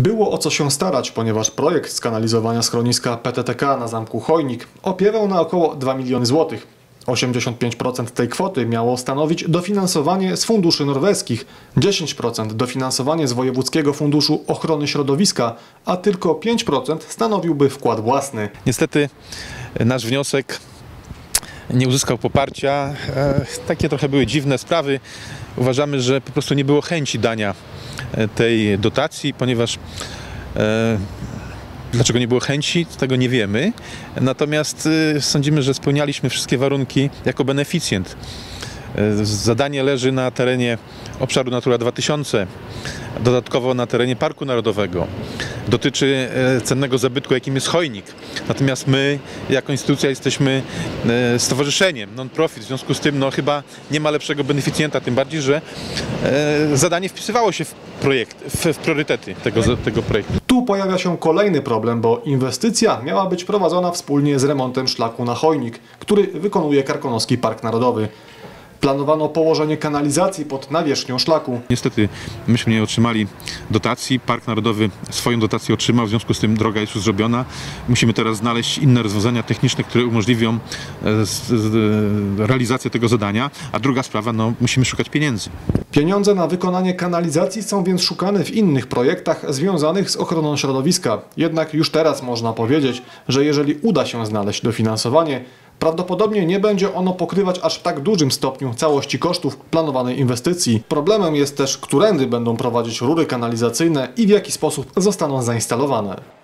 Było o co się starać, ponieważ projekt skanalizowania schroniska PTTK na zamku Chojnik opiewał na około 2 miliony złotych. 85% tej kwoty miało stanowić dofinansowanie z funduszy norweskich, 10% dofinansowanie z Wojewódzkiego Funduszu Ochrony Środowiska, a tylko 5% stanowiłby wkład własny. Niestety e, nasz wniosek nie uzyskał poparcia. E, Takie trochę były dziwne sprawy. Uważamy, że po prostu nie było chęci dania tej dotacji, ponieważ e, dlaczego nie było chęci, tego nie wiemy. Natomiast e, sądzimy, że spełnialiśmy wszystkie warunki jako beneficjent. E, Zadanie leży na terenie obszaru Natura 2000, dodatkowo na terenie Parku Narodowego. Dotyczy e, cennego zabytku, jakim jest chojnik. Natomiast my, jako instytucja, jesteśmy e, stowarzyszeniem, non-profit. W związku z tym, no chyba nie ma lepszego beneficjenta, tym bardziej, że e, zadanie wpisywało się w projekt, w, w priorytety tego, tego projektu. Tu pojawia się kolejny problem, bo inwestycja miała być prowadzona wspólnie z remontem szlaku na Chojnik, który wykonuje Karkonoski Park Narodowy. Planowano położenie kanalizacji pod nawierzchnią szlaku. Niestety myśmy nie otrzymali dotacji. Park Narodowy swoją dotację otrzymał, w związku z tym droga jest już zrobiona. Musimy teraz znaleźć inne rozwiązania techniczne, które umożliwią e, z- realizację tego zadania. A druga sprawa, no musimy szukać pieniędzy. Pieniądze na wykonanie kanalizacji są więc szukane w innych projektach związanych z ochroną środowiska. Jednak już teraz można powiedzieć, że jeżeli uda się znaleźć dofinansowanie, prawdopodobnie nie będzie ono pokrywać aż w tak dużym stopniu całości kosztów planowanej inwestycji. Problemem jest też, którędy będą prowadzić rury kanalizacyjne i w jaki sposób zostaną zainstalowane.